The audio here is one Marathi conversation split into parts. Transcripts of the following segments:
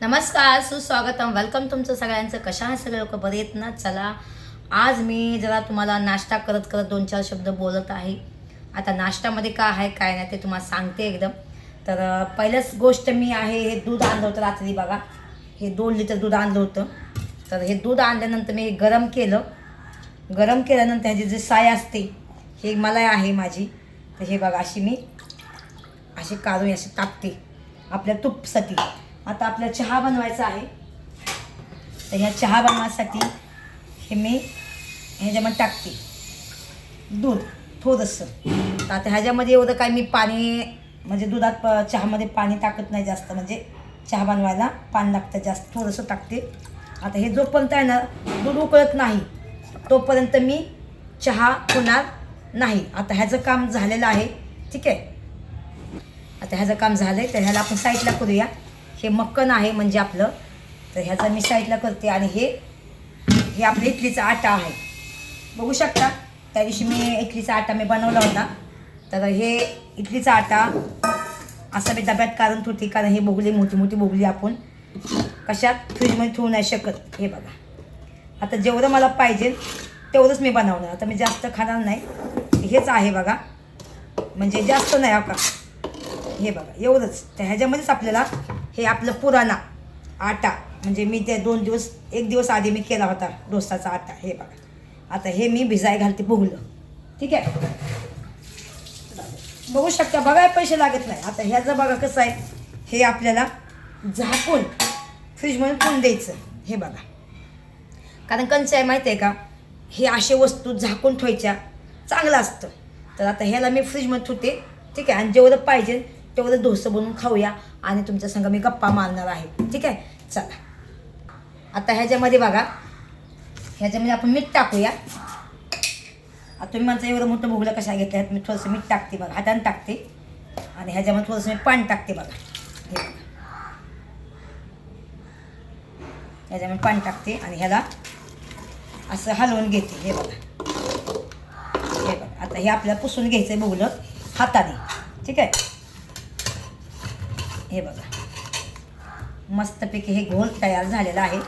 नमस्कार सुस्वागतम. वेलकम तुमचं सगळ्यांचं. कशा आहे सगळे लोक? बरे आहेत ना? चला. आज मी जरा तुम्हाला नाश्ता करत करत दोन चार शब्द बोलत आहे. आता नाश्त्यामध्ये का आहे काय नाही ते तुम्हाला सांगते एकदम. तर पहिलंच गोष्ट मी आहे हे दूध आणलं होतं रात्री बघा. हे दोन लिटर दूध आणलं होतं. तर हे दूध आणल्यानंतर मी हे गरम केलं. गरम केल्यानंतर ह्याची जी साय असते हे मला आहे माझी. तर हे बघा अशी मी अशी काढून अशी टाकते आपल्या तूपसाठी. आता आपल्याला चहा बनवायचा आहे. तर ह्या चहा बनवायसाठी हे मी ह्याच्यामध्ये टाकते. दूध थोडंसं. तर आता ह्याच्यामध्ये एवढं काय मी पाणी म्हणजे दुधात प चहामध्ये पाणी टाकत नाही जास्त. म्हणजे चहा बनवायला पाणी लागतं जास्त. थोडंसं टाकते. आता हे जोपर्यंत आहे ना दूध उकळत नाही तोपर्यंत मी चहा होणार नाही. आता ह्याचं काम झालेलं आहे. ठीक आहे? आता ह्याचं काम झालं आहे तर ह्याला आपण साईडला करूया. हे मक्कन आहे म्हणजे आपलं. तर ह्याचा मी साईडला करते आणि हे हे आपलं इडलीचा आटा आहे. बघू शकता त्या दिवशी मी इडलीचा आटा मी बनवला होता. तर हे इडलीचा आटा असं मी डब्यात काढून ठेवते कारण हे बोगली मोठी मोठी बोगली आपण कशात फ्रीजमध्ये ठेवू नाही शकत. हे बघा. आता जेवढं मला पाहिजे तेवढंच मी बनवणार. आता मी जास्त खाणार नाही. हेच आहे बघा. म्हणजे जास्त नाही आका का? हे बघा एवढंच. तर ह्याच्यामध्येच आपल्याला हे आपलं पुराणा आटा. म्हणजे मी ते दोन दिवस एक दिवस आधी मी केला होता डोसाचा आटा हे बघा. आता हे मी भिजाय घालते भुगलं ठीक आहे? बघू शकता बघाय पैसे लागत नाही. आता ह्याचं बघा कसं आहे. हे आपल्याला झाकून फ्रीजमध्ये ठेवून द्यायचं. हे बघा. कारण कंचं आहे माहिती आहे का? हे असे वस्तू झाकून ठेवायच्या. चांगलं असतं. तर आता ह्याला मी फ्रीजमध्ये ठेवते. ठीक आहे? आणि जेवढं पाहिजे तेवढं डोसं बनवून खाऊया आणि तुमच्या संग मी गप्पा मारणार आहे. ठीक आहे? चला. आता ह्याच्यामध्ये बघा. ह्याच्यामध्ये आपण मीठ टाकूया. आता तुम्ही म्हणता एवढं मोठं भोगलं कशा घेतलं मी थोडंसं मीठ टाकते बघा. हाताने टाकते. आणि ह्याच्यामध्ये थोडंसं मी पाणी टाकते बघा. हे बघा. ह्याच्यामध्ये पाणी टाकते आणि ह्याला असं हलवून घेते. हे बघा. हे बघा. आता हे आपल्याला पुसून घ्यायचं आहे भोगलं हाताने. ठीक आहे? हे बघा. मस्तपैकी हे घोल तयार झालेला आहे.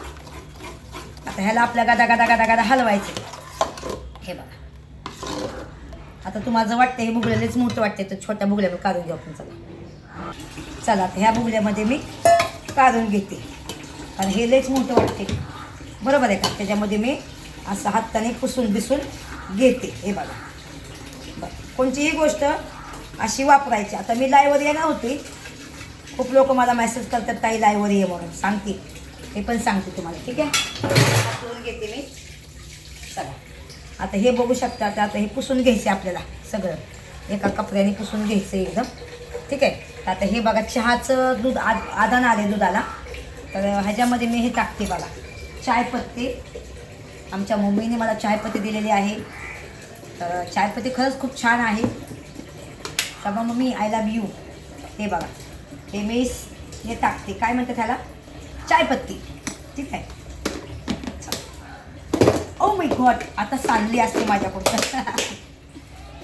आता ह्याला आपल्या गदा गदा गदा गदा हलवायचे हे बघा. आता तुम्हाला जर वाटतं हे बुगल्यालाच मोठं वाटते तर छोट्या बुगल्या काढून घेऊ आपण चला. चला आता ह्या बुगल्यामध्ये मी काढून घेते. कारण हे लयच मोठं वाटते बरोबर आहे का? त्याच्यामध्ये मी असं हाताने पुसून बिसून घेते. हे बघा. बरं कोणतीही गोष्ट अशी वापरायची. आता मी लायवर येणार होती. खूप लोक मला मेसेज करतात ताई लाईव्हवर ये म्हणून. सांगते. हे पण सांगते तुम्हाला ठीक आहे? पुसून घेते मी. चला. आता हे बघू शकता आता आता हे पुसून घ्यायचे आपल्याला सगळं. एका कपड्याने पुसून घ्यायचं एकदम. ठीक आहे? आता हे बघा चहाचं दूध आद आदान आले दुधाला. तर ह्याच्यामध्ये मी हे टाकते बघा. चायपत्ती. आमच्या मम्मीने मला चायपत्ती दिलेली आहे. तर चायपत्ती खरंच खूप छान आहे. तर मग मम्मी आय लव्ह यू हे बघा. हे मी हे टाकते. काय म्हणते त्याला चायपत्ती. ठीक आहे? ओ मी गॉड आता सांडली असते माझ्याकडून.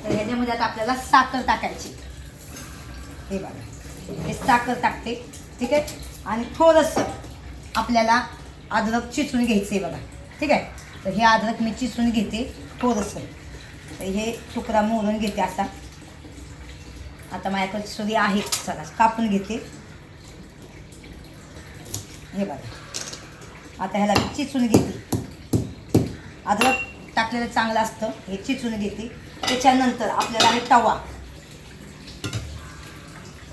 तर ह्याच्यामध्ये आता आपल्याला साखर टाकायची. हे बघा. हे साखर टाकते. ठीक आहे? आणि थोडंसं आपल्याला अद्रक चिचून घ्यायचं आहे बघा. ठीक आहे? तर हे अद्रक मी चिचून घेते थोडंसं. तर हे तुकडा मोडून घेते असा आता माझ्याकडे सुरी आहे चला कापून घेते. हे बघा. आता ह्याला चिचून घेते. अद्रक टाकलेलं चांगलं असतं. हे चिचून घेते. त्याच्यानंतर आपल्याला आहे तवा.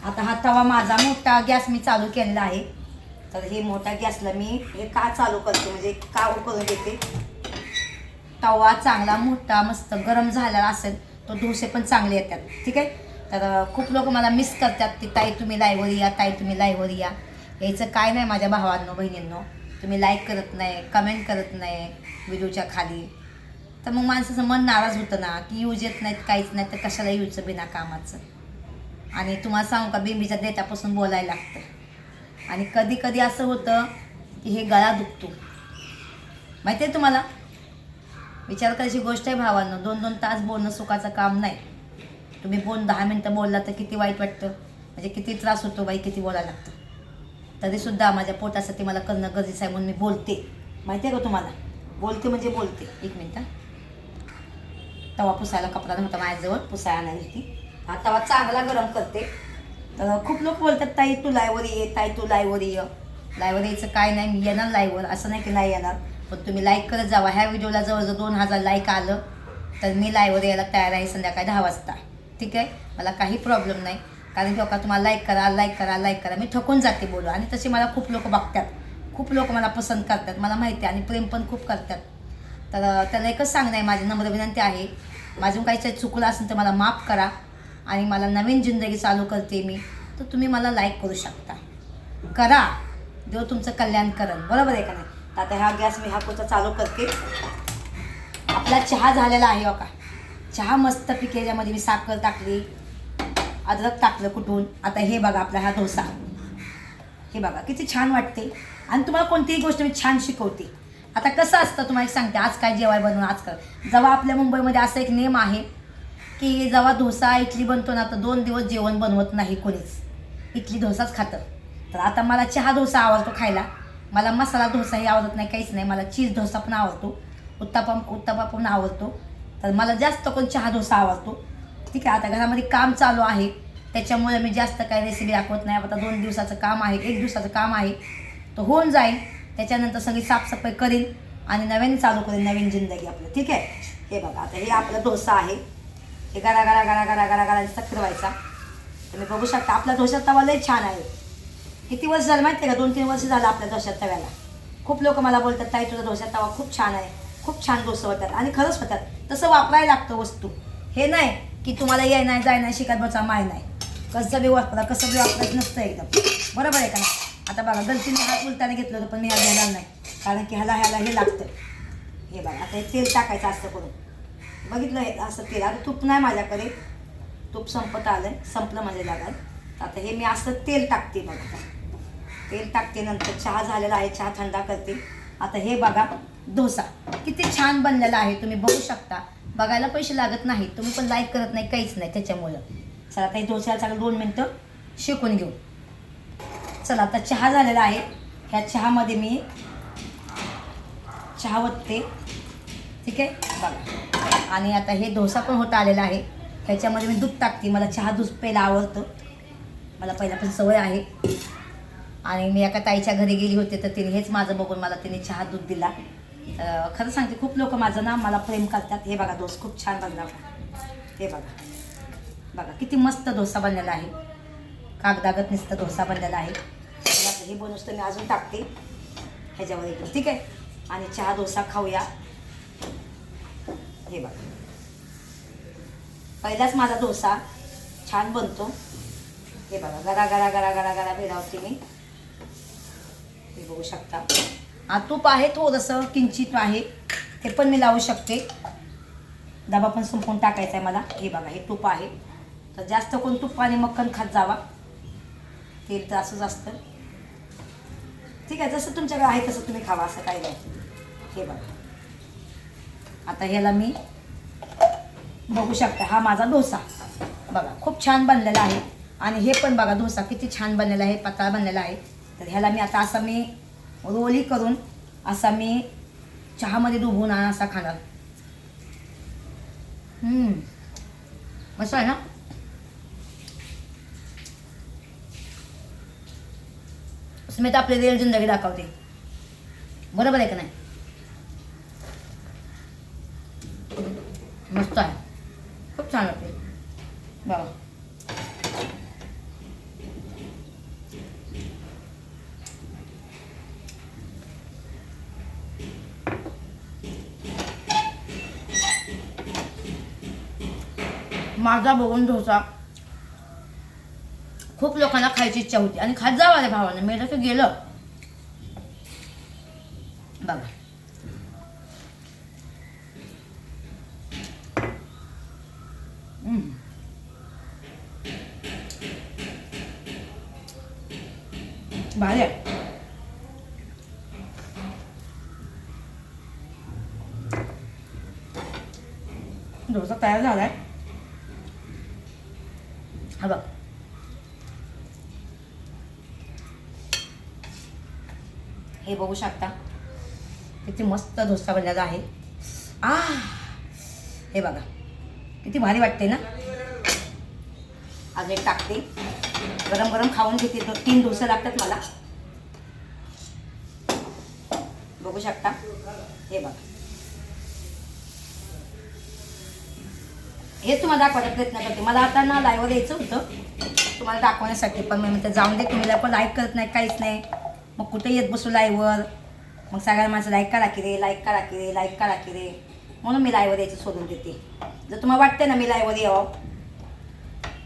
आता हा तवा माझा मोठा गॅस मी चालू केलेला आहे. तर हे मोठ्या गॅसला मी हे का चालू करते? म्हणजे का उकळून घेते? तवा चांगला मोठा मस्त गरम झालेला असेल तो डोसे पण चांगले येतात. ठीक आहे? तर खूप लोक मला मिस करतात की ताई तुम्ही लाईव्हवर या ताई तुम्ही लाईव्हवर या. यायचं काय नाही माझ्या भावांनो बहिणींनो. तुम्ही लाईक करत नाही कमेंट करत नाही व्हिडिओच्या खाली. तर मग माणसाचं मन नाराज होतं ना की यूज येत नाहीत काहीच नाही तर कशाला यूजचं बिना कामाचं? आणि तुम्हाला सांगू का बेंबीच्या देतापासून बोलायला लागतं. आणि कधी कधी असं होतं की हे गळा दुखतो. माहिती आहे तुम्हाला? विचार करायची गोष्ट आहे भावांनो दोन दोन तास बोलणं सुखाचं काम नाही. तुम्ही फोन दहा मिनटं बोलला तर किती वाईट वाटतं? म्हणजे किती त्रास होतो बाई किती बोलायला लागतं? तरीसुद्धा माझ्या पोटासाठी मला करणं गरजेचं आहे म्हणून मी बोलते. माहिती आहे का तुम्हाला? बोलते म्हणजे बोलते. एक मिनटं तवा पुसायला कपडा नव्हता माझ्याजवळ पुसायला आणायला ती हा तवा चांगला गरम करते. तर खूप लोक बोलतात ताई तू लायवर ये ताई तू लायवर ये. लायवर यायचं काय नाही मी येणार लायवर. असं नाही की नाही येणार. पण तुम्ही लाईक करत जावा. ह्या व्हिडिओला जवळजवळ दोन हजार लाईक आलं तर मी लायवर यायला तयार आहे संध्याकाळी दहा वाजता. ठीक आहे? मला काही प्रॉब्लेम नाही. कारण की का तुम्हाला लाईक करा लाईक करा लाईक करा. मी थकून जाते बोलू. आणि तसे मला खूप लोक बघतात. खूप लोक मला पसंत करतात. मला माहिती आहे. आणि प्रेम पण खूप करतात. तर त्याला एकच सांगणं आहे. माझी नम्र विनंती आहे. माझं काही चुकलं असेल तर मला माफ करा. आणि मला नवीन जिंदगी चालू करते मी. तर तुम्ही मला लाईक करू शकता. करा. देव तुमचं कल्याण करण. बरोबर आहे का नाही? तर आता हा गॅस मी हा कुठं चालू करते. आपला चहा झालेला आहे हो का? चहा मस्त पिके याच्यामध्ये मी साखर टाकली अद्रक टाकलं कुठून? आता हे बघा आपला हा डोसा. हे बघा किती छान वाटते. आणि तुम्हाला कोणतीही गोष्ट मी छान शिकवते. आता कसं असतं तुम्हाला एक सांगते आज काय जेवाय बनवून आज कर जेव्हा आपल्या मुंबईमध्ये असा एक नेम आहे की जेव्हा डोसा इडली बनतो ना तर दोन दिवस जेवण बनवत नाही कोणीच. इडली डोसाच खातं. तर आता मला चहा डोसा आवडतो खायला. मला मसाला डोसाही आवडत नाही काहीच नाही. मला चीज डोसा पण आवडतो. उत्तापा उत्तापा पण आवडतो. तर मला जास्त कोण चहा डोसा आवडतो. ठीक आहे आता घरामध्ये काम चालू आहे. त्याच्यामुळे मी जास्त काही रेसिपी दाखवत नाही. आता दोन दिवसाचं काम आहे एक दिवसाचं काम आहे. तर होऊन जाईल. त्याच्यानंतर सगळी साफसफाई करीन आणि नवीन चालू करेन नवीन जिंदगी आपलं. ठीक आहे? हे बघा आता हे आपला डोसा आहे. हे गरा गरा गरा गरा गरा गरा नुसता फिरवायचा. तुम्ही बघू शकता आपला डोसा तवा लय छान आहे. किती वर्ष झालं माहिती आहे का? दोन तीन वर्ष झालं आपल्या डोशात तव्याला. खूप लोक मला बोलतात ताई तुझा डोसा तवा खूप छान आहे. खूप छान डोसं होतात आणि खरंच होतात तसं वापरायला लागतं वस्तू. हे नाही की तुम्हाला ये नाही जाय नाही शिकत बचा माय नाही. कसं बी वापरा कसं बी वापरायचं नसतं एकदम. बरोबर आहे का आता बघा गलतीने हात उलटाने घेतलं होतं पण मी आज घेणार नाही. कारण की ह्याला ह्याला हे लागतं. हे बघा आता हे तेल टाकायचं असतं करून. बघितलं हे असं तेल. आता तूप नाही माझ्याकडे. तूप संपत आलं संपलं म्हणजे लागाल. आता हे मी असं तेल टाकते बघा. तेल टाकते नंतर चहा झालेला आहे चहा थंडा करते. आता हे बघा डोसा. किती छान बनलेला आहे तुम्ही बघू शकता. बघायला पैसे लागत नाही तुम्ही पण लाईक करत नाही काहीच नाही त्याच्यामुळं. चला आता हे डोसा चांगलं दोन मिनटं शिकून घेऊ. चला आता चहा झालेला आहे. ह्या चहामध्ये मी चहा वतते. ठीक आहे? बघा. आणि आता हे डोसा पण होता आलेला आहे. ह्याच्यामध्ये मी दूध टाकते. मला चहा दूध प्यायला आवडतं. मला पहिल्यापासून सवय आहे. आणि मी एका ताईच्या घरी गेली होते तर तिने हेच माझं बघून मला तिने चहा दूध दिला. खरं सांगते खूप लोक माझं ना मला प्रेम करतात. हे बघा डोस खूप छान बनला हे बघा. बघा किती मस्त डोसा बनलेला आहे. कागदागत नुसतं डोसा बनलेला आहे. हे बनूस तर मी अजून टाकते. ह्याच्यावर एकदम ठीक आहे? आणि चहा डोसा खाऊया. हे बघा. पहिलाच माझा डोसा छान बनतो. हे बघा गरा गरा गरा गरा गरा फिरावते मी. हे बघू शकता. आतूप तूप आहे थोडंसं किंचित आहे ते पण मी लावू शकते. डबा पण संपवून टाकायचा आहे मला. हे बघा हे तूप आहे. तर जास्त कोण तूप आणि मक्खन खात जावा. तेल तर असंच असतं. ठीक आहे जसं तुमच्याकडे आहे तसं तुम्ही खावा असं काही नाही. हे बघा. आता ह्याला मी बघू शकता हा माझा डोसा. बघा खूप छान बनलेला आहे. आणि हे पण बघा डोसा किती छान बनलेला आहे पातळ बनलेला आहे. तर ह्याला मी आता असा मी रोली करून असा मी चहामध्ये दुबून आणि असा खाणार. असं मस्त आहे ना? स्मित आपली रिअल जिंदगी दाखवते. बरोबर आहे का नाही? मस्त आहे. खूप छान वाटते. बाबा. माझा बघून ढोसा खूप लोकांना खायची इच्छा होती. आणि खात जावा रे भावानं. मी तसं गेलं. बघा. भारी आहे डोसा तयार झालाय. हा बघ हे बघू शकता किती मस्त डोसा बनलेला आहे आ हे बघा किती भारी वाटते ना आज एक टाकते गरम गरम खाऊन घेते दो- तीन डोसे लागतात मला बघू शकता हे बघा हेच तुम्हाला दाखवायचा प्रयत्न करते. मला आता ना लाईव्हवर यायचं होतं. तुम्हाला दाखवण्यासाठी पण मी म्हणते जाऊन दे. तुम्ही पण लाईक करत नाही काहीच नाही. मग कुठे येत बसू लाईव्हवर मग सगळ्या माझं लाईक करा की रे लाईक करा की रे लाईक करा की रे. म्हणून मी लाईव्हवर यायचं सोडून देते. जर तुम्हाला वाटते ना मी लाईव्हवर यावं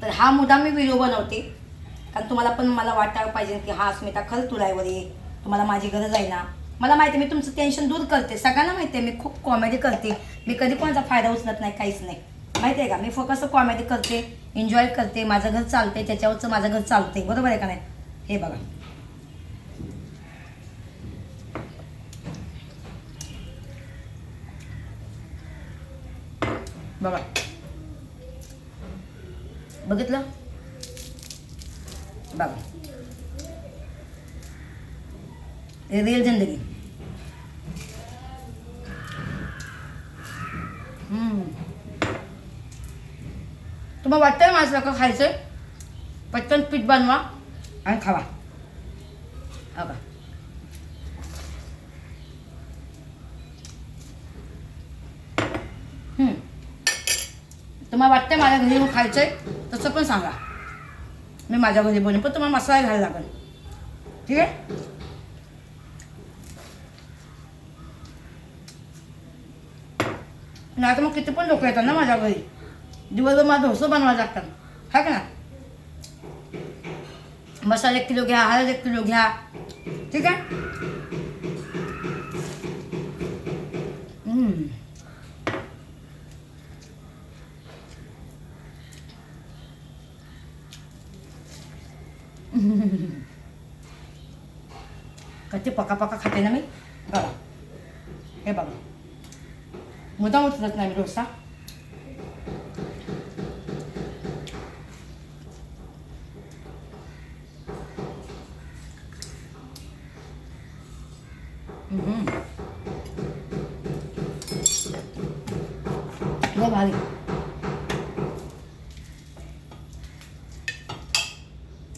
तर हा मुद्दा मी व्हिडिओ बनवते. कारण तुम्हाला पण मला वाटायला पाहिजे की हा अस्मिता खरं तू लाईव्हवर ये. तुम्हाला माझी गरज आहे ना. मला माहिती आहे, मी तुमचं टेन्शन दूर करते. सगळ्यांना माहिती आहे मी खूप कॉमेडी करते. मी कधी कोणाचा फायदा उचलत नाही काहीच नाही. माहिती आहे का? मी फक्त कॉमेडी करते एन्जॉय करते माझं घर चालते त्याच्यावरचं माझं घर चालते बरोबर आहे का नाही? हे बघा. बघा. बघितलं? बघा. रिअल जिंदगी. हम्म. तुम्हाला वाटतं ना माझं नका खायचं पटकन पीठ बनवा आणि खावा. हा का तुम्हाला वाटतं माझ्या घरी येऊन आहे तसं पण सांगा. मी माझ्या घरी बनवून पण तुम्हाला मसाला घ्यायला लागेल. ठीक आहे? नाही तर मग किती पण लोक येतात ना माझ्या घरी? दिवसभर मला डोसं बनवायला लागतात. हा का ना मसाला एक किलो घ्या हळद एक किलो घ्या. ठीक आहे? कच्चे पका पका खाते ना मी? बघा. हे बघा. मुद्दाम उचलत नाही मी डोसा. लय भारी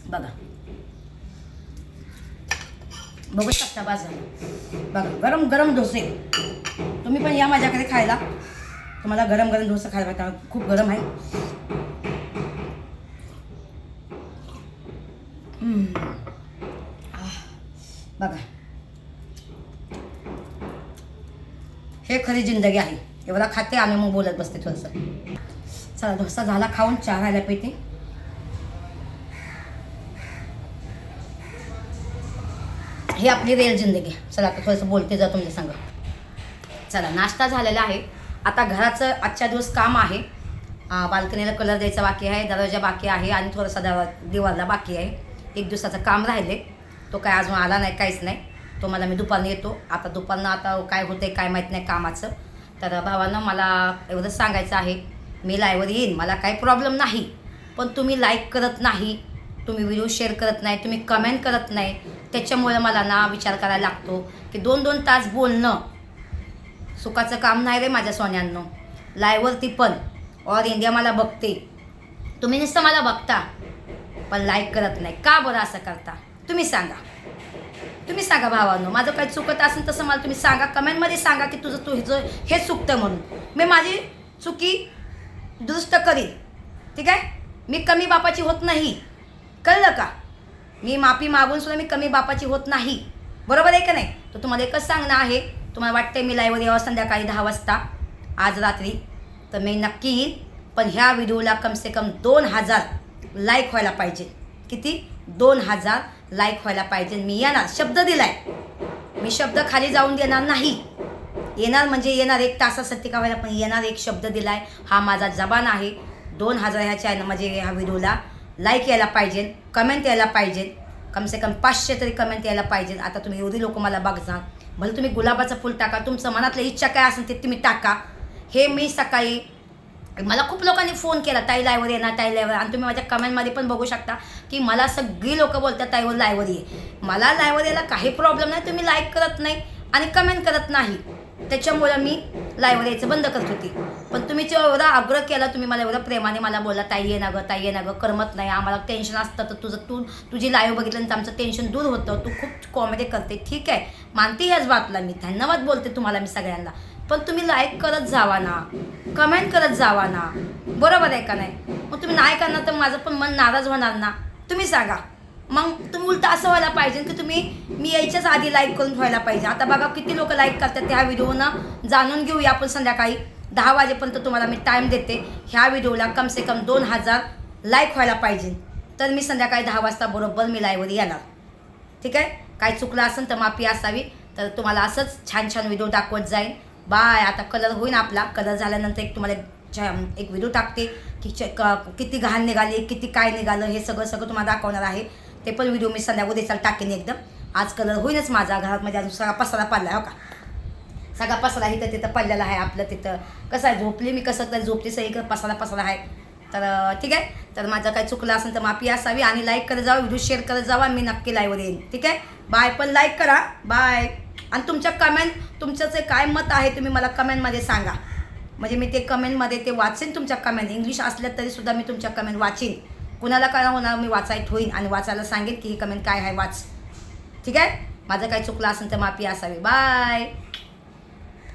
बघा बघू शकता बाजार बघा गरम गरम डोसे तुम्ही पण या माझ्याकडे खायला तुम्हाला गरम गरम डोसा खायला पाहिजे खूप गरम आहे बघा हे खरी जिंदगी आहे. एवढा खाते आणि मग बोलत बसते थोडंसं. चला डोसा झाला खाऊन चहा राहायला पेते ही आपली रेल जिंदगी. चला आता थोडंसं बोलते जा तुमच्या संग. चला नाश्ता झालेला आहे. आता घराचं आजच्या दिवस काम आहे. बाल्कनीला कलर द्यायचा बाकी आहे दरवाजा बाकी आहे आणि थोडासा दरवा दिवारला बाकी आहे. एक दिवसाचं काम राहिले. तो काय अजून आला नाही काहीच नाही. तो मला मी दुपारनं येतो. आता दुपारनं आता काय होतंय काय माहीत नाही कामाचं. तर भावानं मला एवढंच सांगायचं आहे मी लाईव्हवर येईन मला काही प्रॉब्लेम नाही. पण तुम्ही लाईक करत नाही तुम्ही व्हिडिओ शेअर करत नाही तुम्ही कमेंट करत नाही त्याच्यामुळे मला ना विचार करायला लागतो की दोन दोन तास बोलणं सुखाचं काम नाही रे माझ्या सोन्यांनो. लाईव्हवरती पण ऑल इंडिया मला बघते. तुम्ही नुसतं मला बघता पण लाईक करत नाही. का बरं असं करता? तुम्ही सांगा. तुम्ही सांगा भावांनो माझं काही चुकत असेल तसं मला तुम्ही सांगा. कमेंटमध्ये सांगा की तुझं तुझं हे चुकतं म्हणून. मी माझी चुकी दुरुस्त करीन. ठीक आहे? मी कमी बापाची होत नाही. कळलं का? मी माफी मागून सुद्धा मी कमी बापाची होत नाही. बरोबर आहे का नाही? तर तुम्हाला एकच सांगणं आहे. तुम्हाला वाटतंय मी लाईव्हवर यावं संध्याकाळी दहा वाजता. आज रात्री. तर मी नक्की येईन. पण ह्या व्हिडिओला कमसे कम दोन हजार लाईक व्हायला पाहिजे. किती? दोन हजार लाईक व्हायला पाहिजे. मी येणार शब्द दिलाय. मी शब्द खाली जाऊन देणार नाही. येणार म्हणजे येणार एक तासासाठी का व्हायला पण येणार एक शब्द दिलाय. हा माझा जबान आहे. दोन हजार ह्या चॅनल म्हणजे ह्या व्हिडिओला लाईक यायला पाहिजे कमेंट यायला पाहिजे. कमसे कम पाचशे तरी कमेंट यायला पाहिजे. आता तुम्ही एवढी लोक मला बघजा भले तुम्ही गुलाबाचं फुल टाका तुमचं मनातली इच्छा काय असेल ते तुम्ही टाका. हे मी सकाळी मला खूप लोकांनी फोन केला ताई लायवर ये ना ताई लायवर आणि तुम्ही माझ्या कमेंटमध्ये पण बघू शकता की मला सगळी लोक बोलतात ताईवर हो, लाईव्हवर ये. मला लाईव्हवर यायला काही प्रॉब्लेम नाही तुम्ही लाईक करत नाही आणि कमेंट करत नाही. त्याच्यामुळं मी लाईव्हवर यायचं बंद करत होती. पण तुम्ही जो एवढा आग्रह केला तुम्ही मला एवढं प्रेमाने मला बोला ताई ये ना गं ताई ये ना गं करमत नाही आम्हाला टेन्शन असतं तर तुझं तू तुझी लाईव्ह बघितल्यानंतर आमचं टेन्शन दूर होतं तू खूप कॉमेडी करते. ठीक आहे. मानते ह्याच बातला मी. धन्यवाद बोलते तुम्हाला मी सगळ्यांना. पण तुम्ही लाईक करत जावा ना. कमेंट करत जावा ना. बरोबर आहे का नाही? मग तुम्ही नाही करणार तर माझं पण मन नाराज होणार ना. तुम्ही सांगा. मग तुम्ही उलटं असं व्हायला पाहिजे की तुम्ही मी यायच्याच आधी लाईक करून व्हायला पाहिजे. आता बघा किती लोक लाईक करतात. त्या व्हिडिओनं जाणून घेऊया आपण संध्याकाळी दहा वाजेपर्यंत तुम्हाला मी टाईम देते. ह्या व्हिडिओला कम से कम दोन हजार लाईक व्हायला पाहिजे. तर मी संध्याकाळी दहा वाजता बरोबर मी लाईव्हवर येणार. ठीक आहे? काय चुकलं असेल तर माफी असावी. तर तुम्हाला असंच छान छान व्हिडिओ दाखवत जाईल बाय आता कलर होईन आपला. कलर झाल्यानंतर एक तुम्हाला एक एक व्हिडिओ टाकते की च- क- किती घाण निघाली किती काय निघालं हे सगळं सगळं तुम्हाला दाखवणार आहे. ते पण व्हिडिओ मी संध्याकाळी उद्याचाला टाकेन एकदम. आज कलर होईनच माझा घरामध्ये अजून सगळा पसारा पडला हो का? सगळा पसारा इथं तिथं पडलेला आहे आपलं तिथं. कसं आहे झोपली मी कसं तर झोपली सगळीकडे पसारा पसारा आहे. तर ठीक आहे? तर माझं काही चुकलं असेल तर माफी असावी आणि लाईक करत जावा व्हिडिओ शेअर करत जावा मी नक्की लाईव्हवर येईन. ठीक आहे? बाय पण लाईक करा. बाय आणि तुमच्या कमेंट तुमचं जे काय मत आहे तुम्ही मला कमेंटमध्ये सांगा. म्हणजे मी ते कमेंटमध्ये ते वाचेन तुमच्या कमेंट इंग्लिश असल्या तरीसुद्धा मी तुमच्या कमेंट वाचेन. कुणाला काय होणार मी वाचायत होईन आणि वाचायला सांगेन की ही कमेंट काय आहे वाच. ठीक आहे? माझं काही चुकलं असेल तर माफी असावी. बाय